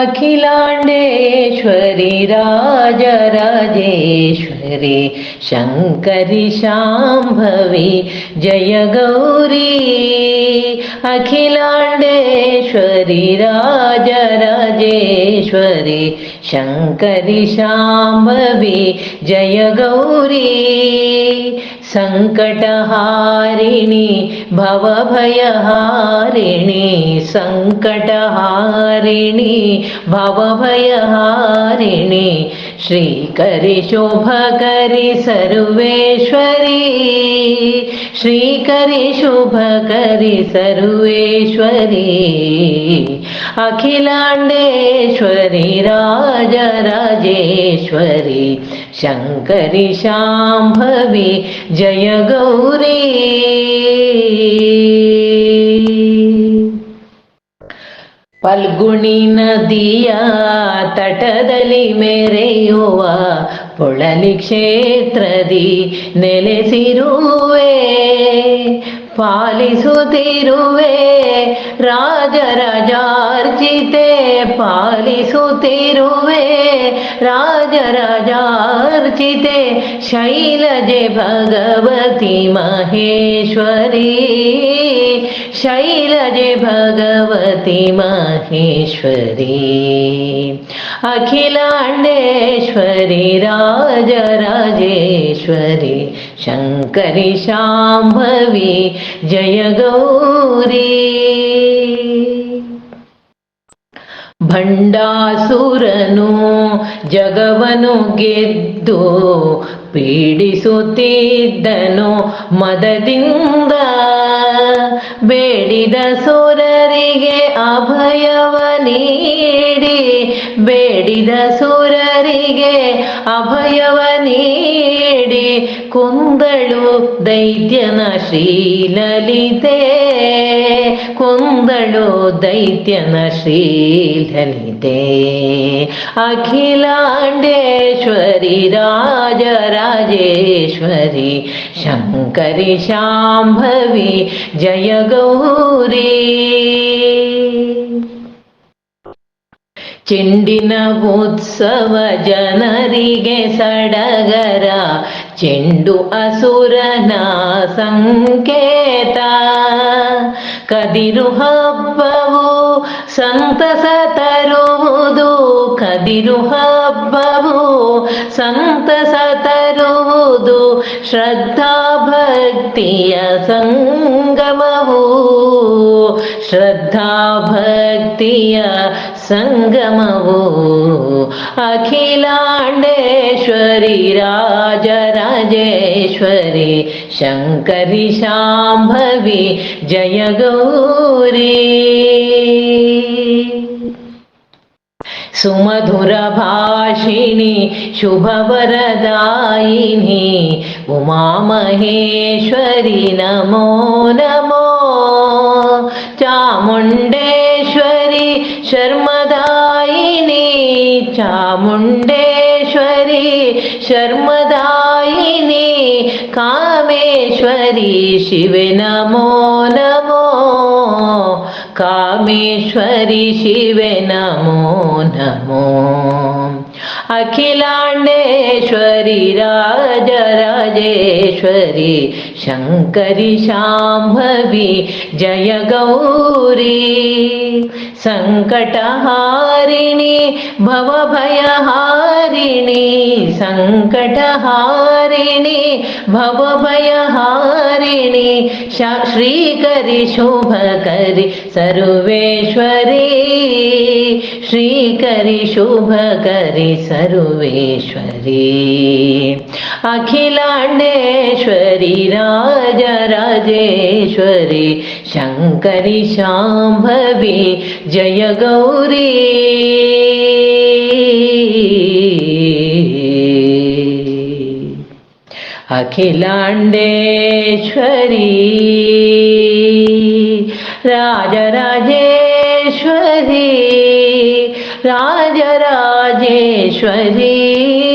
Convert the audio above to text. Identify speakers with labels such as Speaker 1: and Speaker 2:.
Speaker 1: अखिलाण्डेश्वरि राजराजेश्वरि शङ्करि शाम्भवि जय गौरी अखिलाण्डेश्वरि राजराजेश्वरि शङ्करि शाम्भवि जय गौरी सङ्कटहारिणि भवभयहारिणि सङ्कटहारिणि भवभयहारिणि श्रीकरि शोभकरि सर्वेश्वरी। श्रीकरि शुभकरि सर्वेश्वरी अखिलाण्डेश्वरि राजराजेश्वरि शङ्करि शाम्भवि जय गौरी ಫಲ್ಗುಣಿ ನದಿಯ ತಟದಲ್ಲಿ ಮೆರೆಯುವ ಪೊಳಲಿ ಕ್ಷೇತ್ರದಿ ನೆಲೆಸಿರುವೆ ಪಾಲಿಸುತ್ತಿರುವೆ ರಾಜರಾಜಾರ್ಚಿತೆ ಪಾಲಿಸುತ್ತಿರುವೆ ರಾಜರಾಜಾರ್ಚಿತೆ ಶೈಲಜೆ ಭಗವತಿ ಮಹೇಶ್ವರಿ ಶೈಲಜೆ ಭಗವತಿ ಮಹೇಶ್ವರಿ ಅಖಿಲಾಂಡೇಶ್ವರಿ ರಾಜರಾಜೇಶ್ವರಿ ಶಂಕರಿ ಶಾಂಭವಿ जयगौरी ಭಂಡಾಸುರನು ಜಗವನು ಗೆದ್ದು ಪೀಡಿಸುತ್ತಿದ್ದನು ಮದದಿಂದ. ಬೇಡಿದ ಸುರರಿಗೆ ಅಭಯವ ನೀಡಿ ಬೇಡಿದ ಸುರರಿಗೆ ಅಭಯವ ನೀಡಿ ಕುಂದಳು ದೈತ್ಯನ ಶ್ರೀಲಲಿತೆ. ಕುಂದಳು ದೈತ್ಯನ ಶ್ರೀಲಲಿತೆ. ಅಖಿಲಾಂಡೇಶ್ವರಿ ರಾಜರಾಜೇಶ್ವರಿ ಶಂಕರಿ ಶಾಂಭವಿ ಜಯ ಗೌರಿ ಚೆಂಡಿನ ಉತ್ಸವ ಜನರಿಗೆ ಸಡಗರ. ಚೆಂಡು ಅಸುರನ ಸಂಕೇತ. ಕದಿರು ಹಬ್ಬವು ಸಂತಸ ತರುವುದು. ಕದಿರು ಹಬ್ಬವು ಸಂತಸ ತರುವುದು. ಶ್ರದ್ಧಾ ಭಕ್ತಿಯ ಸಂಗಮವು. ಶ್ರದ್ಧಾ ಭಕ್ತಿಯ సంగమవు అఖిలాండేశ్వరి రాజరాజేశ్వరి శంకరి శాంభవి జయగౌరీ सुमधुरभाषिणि शुभवरदायिनि उमामहेश्वरि नमो नमो चामुण्ड ചാമുണ്ടേശ്വരി ശർമ്മദായിനി കാമേശ്വരി ശിവ നമോ നമോ കാമേശ്വരി ശിവ നമോ നമോ. अखिलाण्डेश्वरि राजराजेश्वरि शङ्करि शाम्भवी जय गौरी सङ्कटहारिणि भवभयहा रिणि सङ्कटहारिणि भवभयहारिणि श्रीकरि शुभकरि सर्वेश्वरि। श्रीकरि शुभकरि सर्वेश्वरि। अखिलाण्डेश्वरि राजराजेश्वरि शङ्करि शाम्भवि जयगौरी। अखिलांडेश्वरी। राजराजेश्वरी राजराजेश्वरी।